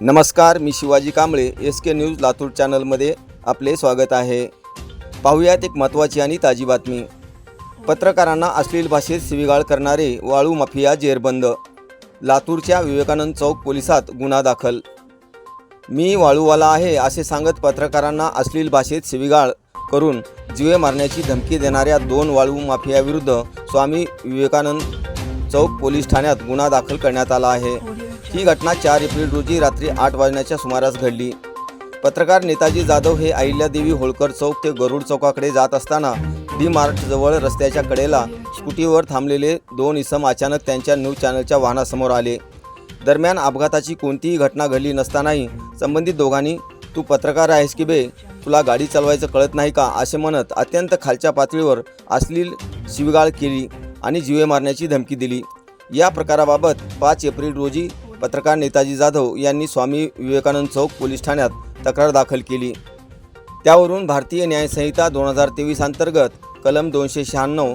नमस्कार मी Shivaji Kamble S K news Latur चॅनलमध्ये आपले स्वागत आहे. पाहुयात एक महत्त्वाची आणि ताजी बातमी. पत्रकारांना अश्लील भाषेत शिवीगाळ करणारे वाळू माफिया जेरबंद. लातूरच्या विवेकानंद चौक पोलिसात गुन्हा दाखल. मी वाळूवाला आहे असे सांगत पत्रकारांना अश्लील भाषेत शिवीगाळ करून जीवे मारण्याची धमकी देणाऱ्या दोन वाळू माफियाविरुद्ध स्वामी विवेकानंद चौक पोलीस ठाण्यात गुन्हा दाखल करण्यात आला आहे. ही घटना चार एप्रिल रोजी रात्री आठ वाजण्याच्या सुमारास घडली. पत्रकार नेताजी जाधव हे अहिल्यादेवी होळकर चौक ते गरुड चौकाकडे जात असताना डी मार्ट जवळ रस्त्याच्या कडेला स्कूटीवर थांबलेले दोन इसम अचानक त्यांच्या न्यूज चॅनलच्या वाहनासमोर आले. दरम्यान अपघाताची कोणतीही घटना घडली नसतानाही संबंधित दोघांनी तू पत्रकार आहेस की बे? तुला गाडी चालवायचं कळत नाही का? असे म्हणत अत्यंत खालच्या पातळीवर अश्लील शिवगाळ केली. आणि जीवे मारण्याची धमकी दिली. या प्रकाराबाबत पाच एप्रिल रोजी पत्रकार नेताजी जाधव यांनी स्वामी विवेकानंद चौक पोलीस ठाण्यात तक्रार दाखल केली. त्यावरून भारतीय न्यायसंहिता दोन हजार तेवीस अंतर्गत कलम दोनशे शहाण्णव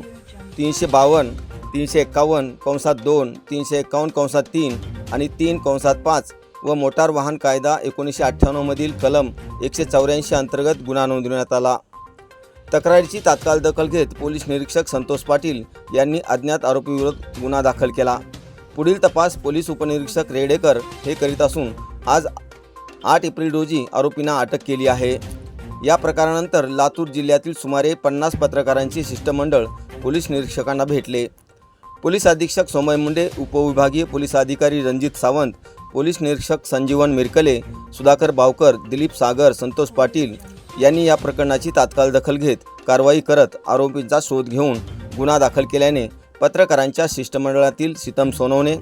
तीनशे बावन्न तीनशे एक्कावन्न कंसात दोन तीनशे एक्कावन्न कंसात तीन आणि तीन कंसात पाच व मोटार वाहन कायदा एकोणीसशे अठ्ठ्याण्णवमधील कलम एकशे चौऱ्याऐंशी अंतर्गत गुन्हा नोंदवण्यात आला. तक्रारीची तात्काळ दखल घेत पोलीस निरीक्षक संतोष पाटील यांनी अज्ञात आरोपीविरोधात गुन्हा दाखल केला. पुढील तपास पोलीस उपनिरीक्षक रेडेकर हे करीत असून आज आठ एप्रिल रोजी आरोपींना अटक केली आहे. या प्रकारानंतर लातूर जिल्ह्यातील सुमारे पन्नास पत्रकारांचे शिष्टमंडळ पोलीस निरीक्षकांना भेटले. पोलीस अधीक्षक सोमय मुंडे उपविभागीय पोलीस अधिकारी रणजित सावंत पोलीस निरीक्षक संजीवन मिरकले सुधाकर बावकर दिलीप सागर संतोष पाटील यांनी या प्रकरणाची तात्काळ दखल घेत कारवाई करत आरोपींचा शोध घेऊन गुन्हा दाखल केल्याने पत्रकारांच्या शिष्टमंडळातील सीतम सोनवणे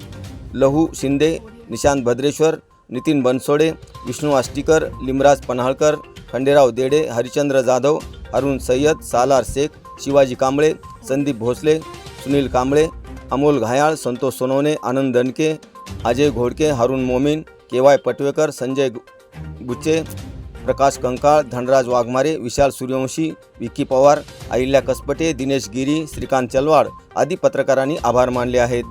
लहू शिंदे निशांत भद्रेश्वर नितीन बनसोडे विष्णू आष्टीकर लिमराज पन्हाळकर खंडेराव देडे हरिचंद्र जाधव अरुण सय्यद सालार शेख शिवाजी कांबळे संदीप भोसले सुनील कांबळे अमोल घायाळ संतोष सोनवणे आनंद दणके अजय घोडके हारून मोमीन के वाय पटवेकर संजय गुच्चे प्रकाश कंकाळ धनराज वाघमारे विशाल सूर्यवंशी विक्की पवार अहिल्या कसपटे दिनेश गिरी श्रीकांत चलवाड आदी पत्रकारांनी आभार मानले आहेत.